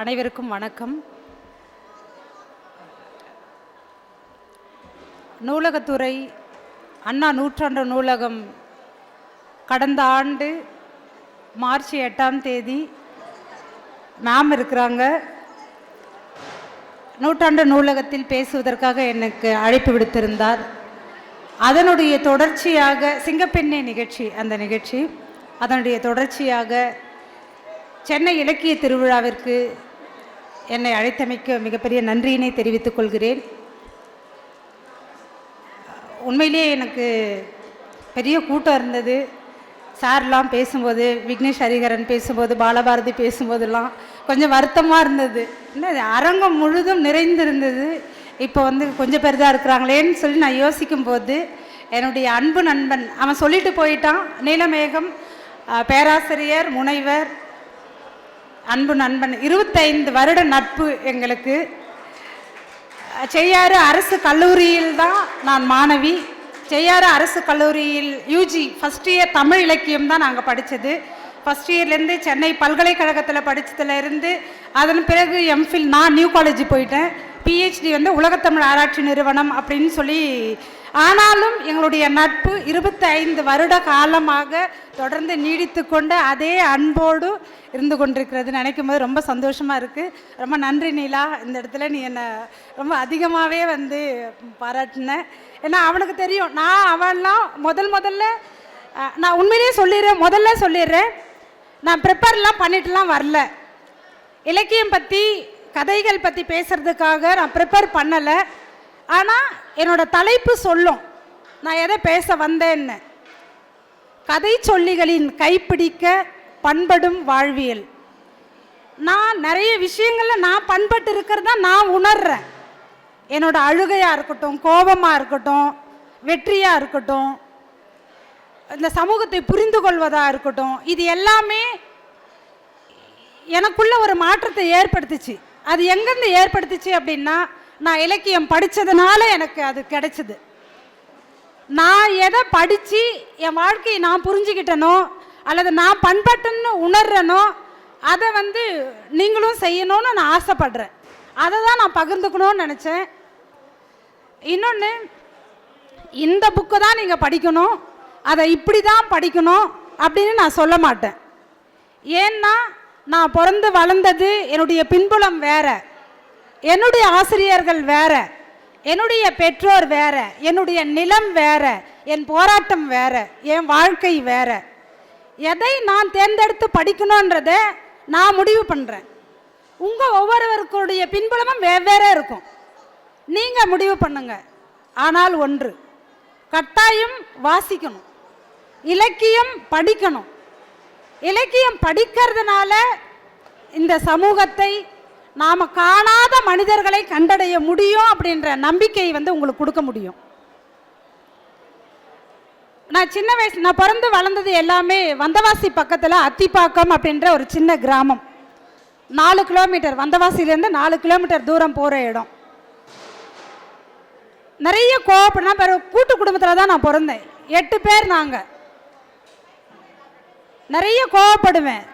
அனைவருக்கும் வணக்கம். நூலகத்துறை அண்ணா நூற்றாண்டு நூலகம் கடந்த ஆண்டு மார்ச் எட்டாம் தேதி மேம் இருக்கிறாங்க. நூற்றாண்டு நூலகத்தில் பேசுவதற்காக எனக்கு அழைப்பு விடுத்திருந்தார். அதனுடைய தொடர்ச்சியாக சிங்கப்பெண்ணை நிகழ்ச்சி அந்த நிகழ்ச்சி. அதனுடைய தொடர்ச்சியாக சென்னை இலக்கிய திருவிழாவிற்கு என்னை அழைத்தமைக்க மிகப்பெரிய நன்றியினை தெரிவித்துக் கொள்கிறேன். உண்மையிலேயே எனக்கு பெரிய கூட்டம் இருந்தது. சார்லாம் பேசும்போது விக்னேஷ் ஹரிகரன் பேசும்போது பாலபாரதி பேசும்போதெல்லாம் கொஞ்சம் வருத்தமாக இருந்தது. என்ன அரங்கம் முழுதும் நிறைந்திருந்தது. இப்போ வந்து கொஞ்சம் பேர் தான் இருக்கிறாங்களேன்னு சொல்லி நான் யோசிக்கும்போது என்னுடைய அன்பு நண்பன் அவன் சொல்லிட்டு போயிட்டான். நீலமேகம் பேராசிரியர் முனைவர் அன்பு நண்பன் இருபத்தைந்து வருட நட்பு எங்களுக்கு. செய்யாறு அரசு கல்லூரியில் தான் நான் மாணவி. செய்யாறு அரசு கல்லூரியில் யூஜி ஃபஸ்ட் இயர் தமிழ் இலக்கியம் தான் நாங்கள் படித்தது ஃபஸ்ட் இயர்லேருந்து சென்னை பல்கலைக்கழகத்தில் படித்ததுலேருந்து அதன் பிறகு எம்ஃபில் நான் நியூ காலேஜ் போயிட்டேன். பிஹெச்டி வந்து உலகத்தமிழ் ஆராய்ச்சி நிறுவனம் அப்படின்னு சொல்லி ஆனாலும் எங்களுடைய நட்பு இருபத்தி ஐந்து வருட காலமாக தொடர்ந்து நீடித்து கொண்டு அதே அன்போடு இருந்து கொண்டிருக்கிறது. நினைக்கும் போது ரொம்ப சந்தோஷமாக இருக்குது ரொம்ப நன்றி நீலா. இந்த இடத்துல நீ என்னை ரொம்ப அதிகமாகவே வந்து பாராட்டின. ஏன்னா அவனுக்கு தெரியும். நான் அவன்லாம் முதல் முதல்ல நான் உண்மையிலேயே சொல்லிடுறேன். முதல்ல சொல்லிடுறேன். நான் ப்ரிப்பேர்லாம் பண்ணிட்டுலாம் வரல. இலக்கியம் பற்றி கதைகள் பற்றி பேசுகிறதுக்காக நான் ப்ரிப்பேர் பண்ணலை. ஆனால் என்னோட தலைப்பு சொல்லும். நான் எதை பேச வந்தேன்னு. கதை சொல்லிகளின் கைப்பிடிக்க பண்படும் வாழ்வியல். நான் நிறைய விஷயங்களில் நான் பண்பட்டு இருக்கிறதா நான் உணர்றேன். என்னோட அழுகையாக இருக்கட்டும் கோபமாக இருக்கட்டும் வெற்றியாக இருக்கட்டும் இந்த சமூகத்தை புரிந்து கொள்வதாக இருக்கட்டும் இது எல்லாமே எனக்குள்ள ஒரு மாற்றத்தை ஏற்படுத்துச்சு. அது எங்கேருந்து ஏற்படுத்துச்சு அப்படின்னா நான் இலக்கியம் படித்ததுனால எனக்கு அது கிடைச்சிது. நான் எதை படித்து என் வாழ்க்கையை நான் புரிஞ்சுக்கிட்டனோ அல்லது நான் பண்பட்டுன்னு உணர்றனோ அதை வந்து நீங்களும் செய்யணும்னு நான் ஆசைப்படுறேன். அதை தான் நான் பகிர்ந்துக்கணும்னு நினச்சேன். இன்னொன்று இந்த புக்கு தான் நீங்கள் படிக்கணும். அதை இப்படி தான் படிக்கணும் அப்படின்னு நான் சொல்ல மாட்டேன். ஏன்னா நான் பிறந்து வளர்ந்தது என்னுடைய பின்புலம் வேறு. என்னுடைய ஆசிரியர்கள் வேற என்னுடைய பெற்றோர் வேற என்னுடைய நிலம் வேற என் போராட்டம் வேற என் வாழ்க்கை வேற. எதை நான் தேர்ந்தெடுத்து படிக்கணுன்றத நான் முடிவு பண்ணுறேன் உங்கள் ஒவ்வொருவருக்குடைய பின்புலமும் வெவ்வேறு இருக்கும். நீங்கள் முடிவு பண்ணுங்க. ஆனால் ஒன்று கட்டாயம் வாசிக்கணும். இலக்கியம் படிக்கணும். இலக்கியம் படிக்கிறதுனால இந்த சமூகத்தை நாம் காணாத மனிதர்களை கண்டடைய முடியும் அப்படின்ற நம்பிக்கை வந்து உங்களுக்கு கொடுக்க முடியும். நான் சின்ன வயசு நான் பிறந்து வளர்ந்தது எல்லாமே வந்தவாசி பக்கத்தில் அத்திப்பாக்கம் அப்படின்ற ஒரு சின்ன கிராமம். நாலு கிலோமீட்டர் வந்தவாசிலேருந்து நாலு கிலோமீட்டர் தூரம் போகிற இடம். நிறைய கோவப்படனா பிற கூட்டு குடும்பத்தில் தான் நான் பிறந்தேன். எட்டு பேர் நாங்கள் நிறைய கோவப்படுவேன்.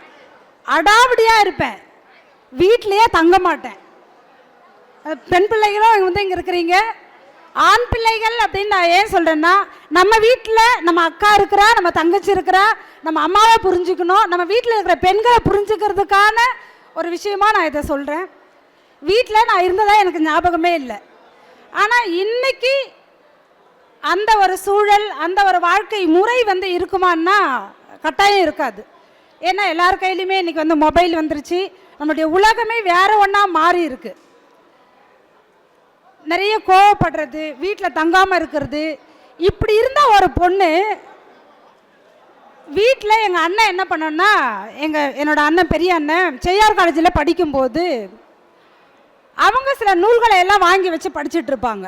அடாவடியாக இருப்பேன். வீட்லேயே தங்க மாட்டேன். பெண் பிள்ளைகளும் வந்து இங்கே இருக்கிறீங்க? ஆண் பிள்ளைகள் அப்படின்னு நான் ஏன் சொல்கிறேன்னா நம்ம வீட்டில் நம்ம அக்கா இருக்கிறா நம்ம தங்கச்சி இருக்கிறா நம்ம அம்மாவை புரிஞ்சுக்கணும். நம்ம வீட்டில் இருக்கிற பெண்களை புரிஞ்சுக்கிறதுக்கான ஒரு விஷயமா நான் இதை சொல்கிறேன் வீட்டில் நான் இருந்ததா எனக்கு ஞாபகமே இல்லை. ஆனால் இன்னைக்கு அந்த ஒரு சூழல் அந்த ஒரு வாழ்க்கை முறை வந்து இருக்குமான்னா கட்டாயம் இருக்காது. ஏன்னா எல்லார் கையிலையுமே இன்னைக்கு வந்து மொபைல் வந்துருச்சு. நம்மளுடைய உலகமே வேற ஒன்றா மாறி இருக்கு. நிறைய கோவப்படுறது வீட்டில் தங்காமல் இருக்கிறது. இப்படி இருந்தால் ஒரு பொண்ணு வீட்டில் எங்கள் அண்ணன் என்ன பண்ணோன்னா எங்கள் என்னோடய அண்ணன் பெரிய அண்ணன் செய்யார் காலேஜில் படிக்கும்போது அவங்க சில நூல்களை எல்லாம் வாங்கி வச்சு படிச்சுட்டு இருப்பாங்க.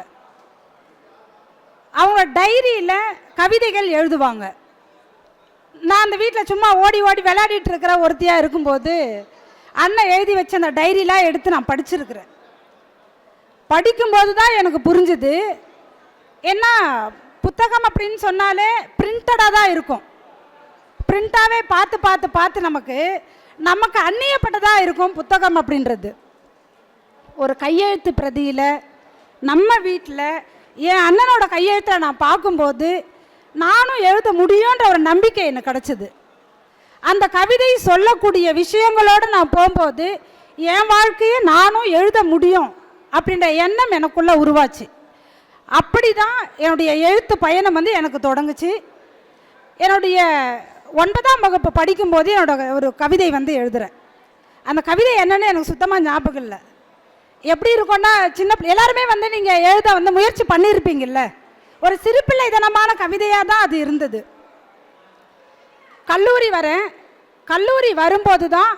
அவங்க டைரியில் கவிதைகள் எழுதுவாங்க. நான் அந்த வீட்டில் சும்மா ஓடி ஓடி விளையாடிட்டு இருக்கிற ஒருத்தியாக இருக்கும்போது அண்ணன் எழுதி வச்ச அந்த டைரிலாம் எடுத்து நான் படிச்சிருக்கிறேன். படிக்கும்போது தான் எனக்கு புரிஞ்சுது. என்ன புத்தகம் அப்படின்னு சொன்னாலே பிரிண்டடாக தான் இருக்கும். பிரிண்டாகவே பார்த்து பார்த்து பார்த்து நமக்கு நமக்கு அந்நியப்பட்டதாக இருக்கும் புத்தகம் அப்படின்றது. ஒரு கையெழுத்து பிரதியில் நம்ம வீட்டில் என் அண்ணனோட கையெழுத்தை நான் பார்க்கும்போது நானும் எழுத முடியுன்ற ஒரு நம்பிக்கை எனக்கு கிடச்சிது. அந்த கவிதை சொல்லக்கூடிய விஷயங்களோடு நான் போகும்போது என் வாழ்க்கையை நானும் எழுத முடியும் அப்படின்ற எண்ணம் எனக்குள்ளே உருவாச்சு. அப்படி தான் என்னுடைய எழுத்து பயணம் வந்து எனக்கு தொடங்குச்சு. என்னுடைய ஒன்பதாம் வகுப்பு படிக்கும்போது என்னோட ஒரு கவிதை வந்து எழுதுகிறேன் அந்த கவிதை என்னன்னு எனக்கு சுத்தமாக ஞாபகம் இல்லை. எப்படி இருக்கும்னா சின்ன பிள்ளை எல்லாருமே வந்து நீங்கள் எழுத வந்து முயற்சி பண்ணியிருப்பீங்கல்ல ஒரு சிறுபிள்ளைத்தனமான கவிதையாக தான் அது இருந்தது. கல்லூரி வரேன் கல்லூரி வரும்போது தான்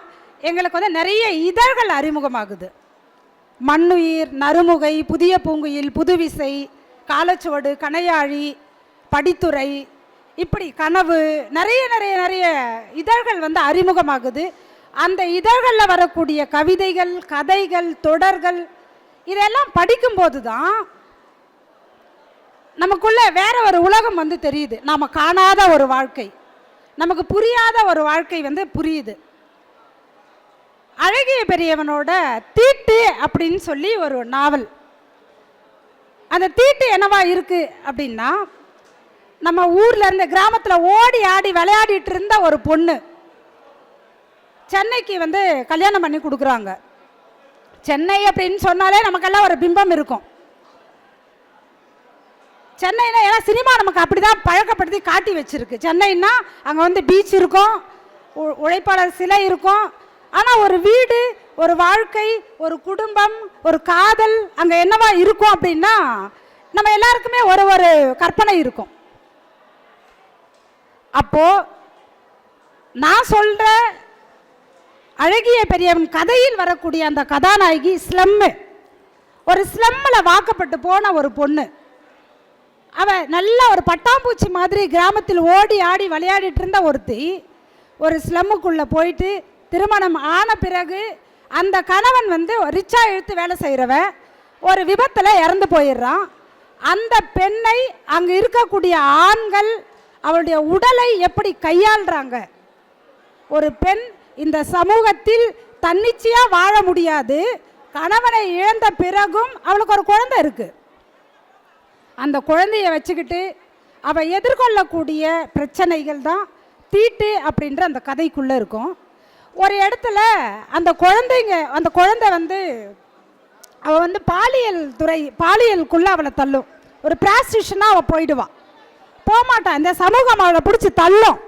எங்களுக்கு வந்து நிறைய இதழ்கள் அறிமுகமாகுது. மண்ணுயிர் நறுமுகை புதிய பூங்குயில் புதுவிசை காலச்சுவடு கணையாழி படித்துறை இப்படி கனவு நிறைய நிறைய நிறைய இதழ்கள் வந்து அறிமுகமாகுது. அந்த இதழ்களில் வரக்கூடிய கவிதைகள் கதைகள் தொடர்கள் இதெல்லாம் படிக்கும்போது தான் நமக்குள்ள வேற ஒரு உலகம் வந்து தெரியுது. நாம் காணாத ஒரு வாழ்க்கை. நமக்கு புரியாத ஒரு வாழ்க்கை வந்து புரியுது. அழகிய பெரியவனோட தீட்டு அப்படின்னு சொல்லி ஒரு நாவல். அந்த தீட்டு என்னவா இருக்குது அப்படின்னா நம்ம ஊரில் இருந்து கிராமத்தில் ஓடி ஆடி விளையாடிட்டு இருந்த ஒரு பொண்ணு. சென்னைக்கு வந்து கல்யாணம் பண்ணி கொடுக்குறாங்க. சென்னை அப்படின்னு சொன்னாலே நமக்கெல்லாம் ஒரு பிம்பம் இருக்கும். சென்னைனா ஏன்னா சினிமா நமக்கு அப்படி தான் பழக்கப்படுத்தி காட்டி வச்சிருக்கு. சென்னைன்னா அங்கே வந்து பீச் இருக்கும் உ- உழைப்பாளர் சிலை இருக்கும். ஆனால் ஒரு வீடு ஒரு வாழ்க்கை ஒரு குடும்பம் ஒரு காதல் அங்கே என்னவா இருக்கும் அப்படின்னா நம்ம எல்லாருக்குமே ஒரு ஒரு கற்பனை இருக்கும். அப்போ நான் சொல்ற அழகிய பெரியவன் கதையில் வரக்கூடிய அந்த கதாநாயகி ஸ்லம்மு. ஒரு ஸ்லம்மில் வாக்கப்பட்டு போன ஒரு பொண்ணு. அவள் நல்ல ஒரு பட்டாம்பூச்சி மாதிரி கிராமத்தில் ஓடி ஆடி விளையாடிட்டு இருந்த ஒருத்தி ஒரு ஸ்லம்முக்குள்ளே போயிட்டு திருமணம் ஆன பிறகு அந்த கணவன் வந்து ரிச்சா இழுத்து வேலை செய்கிறவன் ஒரு விபத்தில் இறந்து போயிடுறான். அந்த பெண்ணை அங்கே இருக்கக்கூடிய ஆண்கள் அவளுடைய உடலை எப்படி கையாளுறாங்க? ஒரு பெண் இந்த சமூகத்தில் தன்னிச்சையாக வாழ முடியாது. கணவனை இழந்த பிறகும் அவளுக்கு ஒரு குழந்தை இருக்குது அந்த குழந்தைய வச்சுக்கிட்டு அவள் எதிர்கொள்ளக்கூடிய பிரச்சனைகள் தான் தீட்டு அப்படின்ற அந்த கதைக்குள்ளே இருக்கும். ஒரு இடத்துல அந்த குழந்தைங்க அந்த குழந்தை வந்து அவள் வந்து பாலியல் துறை பாலியலுக்குள்ளே அவளை தள்ளும். ஒரு பிராஸ்டிஷனாக அவள் போயிடுவான் போகமாட்டான் இந்த சமூகம் அவளை பிடிச்சி தள்ளும்.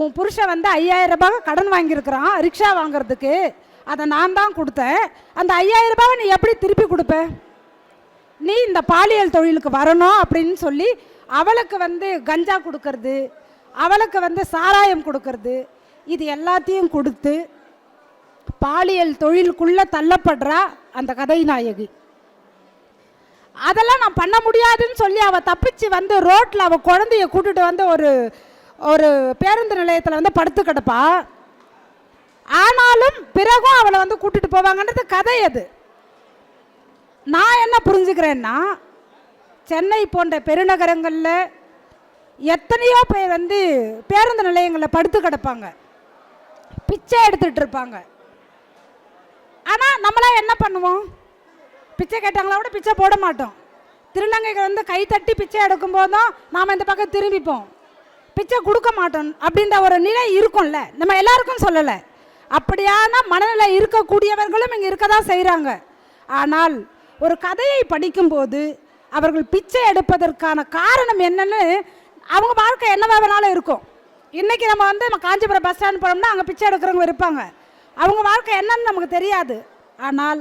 உன் புருஷன் வந்து ஐயாயிரம் ரூபாய் கடன் வாங்கியிருக்கிறான். ரிக்ஷா வாங்குறதுக்கு. அதை நான் தான் கொடுத்தேன். அந்த ஐயாயிரம் ரூபாவை நீ எப்படி திருப்பி கொடுப்பேன் நீ இந்த பாலியல் தொழிலுக்கு வரணும் அப்படின்னு சொல்லி அவளுக்கு வந்து கஞ்சா கொடுக்கறது அவளுக்கு வந்து சாராயம் கொடுக்கறது இது எல்லாத்தையும் கொடுத்து பாலியல் தொழிலுக்குள்ள தள்ளப்படுறா அந்த கதை நாயகி அதெல்லாம் நான் பண்ண முடியாதுன்னு சொல்லி அவள் தப்பிச்சு வந்து ரோட்டில் அவள் குழந்தைய கூட்டுட்டு வந்து ஒரு ஒரு பேருந்து நிலையத்தில் வந்து படுத்து கிடப்பா. ஆனாலும் பிறகும் அவளை வந்து கூட்டிட்டு போவாங்கன்றது கதை அது. நான் என்ன புரிஞ்சுக்கிறேன்னா சென்னை போன்ற பெருநகரங்களில் எத்தனையோ பேர் வந்து பேருந்து நிலையங்களில் படுத்து கிடப்பாங்க. பிச்சை எடுத்துகிட்டு இருப்பாங்க. ஆனால் நம்மளாம் என்ன பண்ணுவோம்? பிச்சை கேட்டாங்களா கூட பிச்சை போட மாட்டோம். திருநங்கைகள் வந்து கை தட்டி பிச்சை எடுக்கும் போதும் நாம் இந்த பக்கம் திரும்பிப்போம். பிச்சை கொடுக்க மாட்டோம் அப்படின்ற ஒரு நிலை இருக்கும்ல. நம்ம எல்லாருக்கும் சொல்லலை. அப்படியான மனநிலை இருக்கக்கூடியவர்களும் இங்கே இருக்க தான் செய்கிறாங்க ஆனால் ஒரு கதையை படிக்கும்போது அவர்கள் பிச்சை எடுப்பதற்கான காரணம் என்னன்னு அவங்க வாழ்க்கை என்னவா வேணாலும் இருக்கும். இன்றைக்கி நம்ம வந்து நம்ம காஞ்சிபுரம் பஸ் ஸ்டாண்ட் போனோம்னா அங்கே பிச்சை எடுக்கிறவங்க இருப்பாங்க. அவங்க வாழ்க்கை என்னன்னு நமக்கு தெரியாது. ஆனால்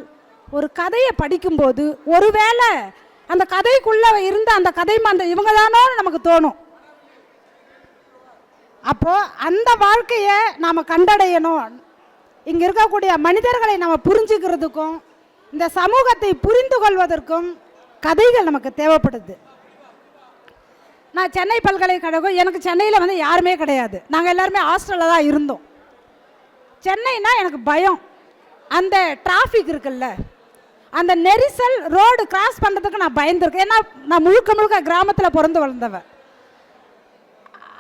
ஒரு கதையை படிக்கும்போது ஒருவேளை அந்த கதைக்குள்ளே இருந்த அந்த கதை அந்த இவங்க தானோன்னு நமக்கு தோணும். அப்போது அந்த வாழ்க்கையை நாம் கண்டடையணும். இங்கே இருக்கக்கூடிய மனிதர்களை நம்ம புரிஞ்சுக்கிறதுக்கும் இந்த சமூகத்தை புரிந்து கொள்வதற்கும் கதைகள் நமக்கு தேவைப்படுது. நான் சென்னை பல்கலைக்கழகம் எனக்கு சென்னையில் வந்து யாருமே கிடையாது. நாங்கள் எல்லாருமே ஹாஸ்டலில் தான் இருந்தோம். சென்னைனா எனக்கு பயம். அந்த டிராஃபிக் இருக்குல்ல அந்த நெரிசல் ரோடு கிராஸ் பண்ணுறதுக்கு நான் பயந்துருக்கேன். ஏன்னா நான் முழுக்க முழுக்க கிராமத்தில் பிறந்து வளர்ந்தவன்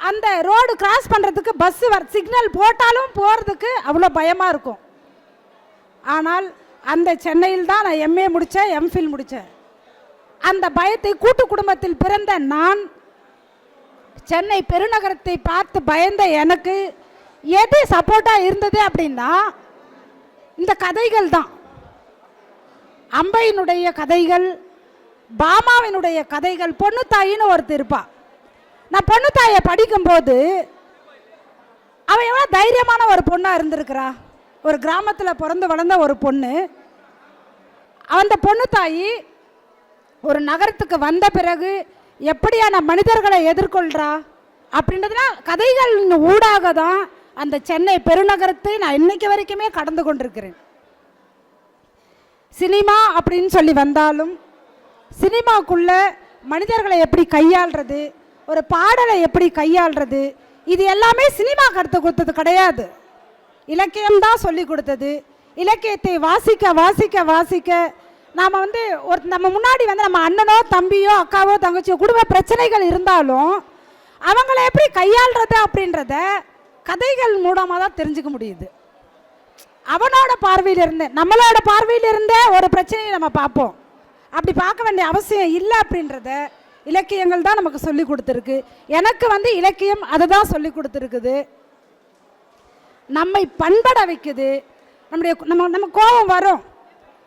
அந்த ரோடு கிராஸ் பண்ணுறதுக்கு பஸ்ஸு வர சிக்னல் போட்டாலும் போகிறதுக்கு அவ்வளோ பயமாக இருக்கும். ஆனால் அந்த சென்னையில் தான் நான் எம்ஏ முடித்தேன் எம்ஃபில் முடித்தேன். அந்த பயத்தை கூட்டு குடும்பத்தில் பிறந்த நான் சென்னை பெருநகரத்தை பார்த்து பயந்த எனக்கு எது சப்போர்ட்டாக இருந்தது அப்படின்னா இந்த கதைகள் தான். அம்பையினுடைய கதைகள் பாமாவினுடைய கதைகள் பொண்ணுத்தாயின்னு ஒருத்தர் இருப்பா. நான் பொண்ணுத்தாயை படிக்கும்போது அவன் எவ்வளோ தைரியமான ஒரு பொண்ணாக இருந்திருக்கிறா? ஒரு கிராமத்தில் பிறந்து வளர்ந்த ஒரு பொண்ணு. அந்த பொண்ணு தாயி ஒரு நகரத்துக்கு வந்த பிறகு எப்படியான மனிதர்களை எதிர்கொள்கிறா அப்படின்றதுனா கதைகள் ஊடாக தான் அந்த சென்னை பெருநகரத்தை நான் இன்னைக்கு வரைக்குமே கடந்து கொண்டிருக்கிறேன். சினிமா அப்படின்னு சொல்லி வந்தாலும் சினிமாக்குள்ள மனிதர்களை எப்படி கையாள்றது ஒரு பாடலை எப்படி கையாள்றது இது எல்லாமே சினிமா கருத்து கொடுத்தது கிடையாது. இலக்கியம் தான் சொல்லி கொடுத்தது. இலக்கியத்தை வாசிக்க வாசிக்க வாசிக்க நாம் வந்து ஒரு நம்ம முன்னாடி வந்து நம்ம அண்ணனோ தம்பியோ அக்காவோ தங்கச்சியோ குடும்ப பிரச்சனைகள் இருந்தாலும் அவங்கள எப்படி கையாள்றது அப்படின்றத கதைகள் மூலமாக தான் தெரிஞ்சுக்க முடியுது. அவனோட பார்வையிலிருந்து நம்மளோட பார்வையிலிருந்தே ஒரு பிரச்சனையை நம்ம பார்ப்போம். அப்படி பார்க்க வேண்டிய அவசியம் இல்லை அப்படின்றத இலக்கியங்கள் தான் நமக்கு சொல்லி கொடுத்துருக்கு. எனக்கு வந்து இலக்கியம் அதுதான் சொல்லி கொடுத்துருக்குது. நம்மை பண்பட வைக்குது. நம்முடைய நம்ம நம்ம கோபம் வரும்.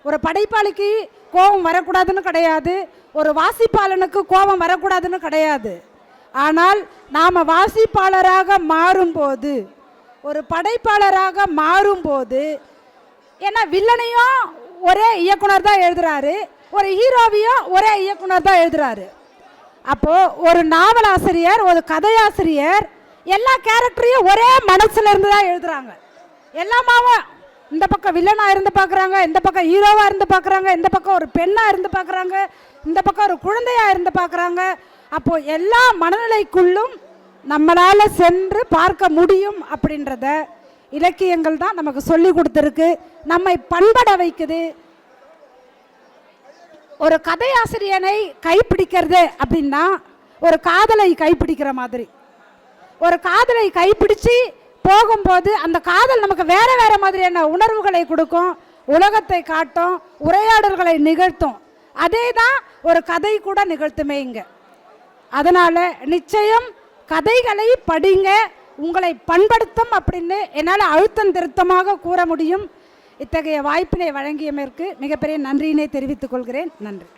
ஒரு படைப்பாளிக்கு கோபம் வரக்கூடாதுன்னு கிடையாது. ஒரு வாசிப்பாளனுக்கு கோபம் வரக்கூடாதுன்னு கிடையாது. ஆனால் நாம் வாசிப்பாளராக மாறும்போது ஒரு படைப்பாளராக மாறும்போது ஏன்னா வில்லனையும் ஒரே இயக்குனர் தான் எழுதுறாரு. ஒரு ஹீரோவையும் ஒரே இயக்குனர் தான் எழுதுறாரு. அப்போது ஒரு நாவலாசிரியர் ஒரு கதையாசிரியர் எல்லா கேரக்டரையும் ஒரே மனசுல இருந்து தான் எழுதுறாங்க. எல்லாமாவும் இந்த பக்கம் வில்லனா இருந்து பார்க்குறாங்க இந்த பக்கம் ஹீரோவா இருந்து பார்க்குறாங்க இந்த பக்கம் ஒரு பெண்ணா இருந்து பார்க்குறாங்க இந்த பக்கம் ஒரு குழந்தையா இருந்து பார்க்குறாங்க அப்போ எல்லா மனநிலைக்குள்ளும் நம்மளால சென்று பார்க்க முடியும் அப்படின்றத இலக்கியங்கள் தான் நமக்கு சொல்லி கொடுத்துருக்கு. நம்மை பண்பட வைக்குது. ஒரு கதையாசிரியனை கைப்பிடிக்கிறது அப்படின்னா ஒரு காதலை கைப்பிடிக்கிற மாதிரி. ஒரு காதலை கைப்பிடிச்சு போகும்போது அந்த காதல் நமக்கு வேறு வேறு மாதிரியான உணர்வுகளை கொடுக்கும் உலகத்தை காட்டும் உரையாடல்களை நிகழ்த்தும். அதே தான் ஒரு கதை கூட நிகழ்த்துமே இங்கே. அதனால் நிச்சயம் கதைகளை படிங்க உங்களை பண்படுத்தும் அப்படின்னு என்னால் அழுத்தம் திருத்தமாக கூற முடியும். இத்தகைய வாய்ப்பினை வழங்கியமைக்கு மிகப்பெரிய நன்றியினை தெரிவித்துக் கொள்கிறேன். நன்றி.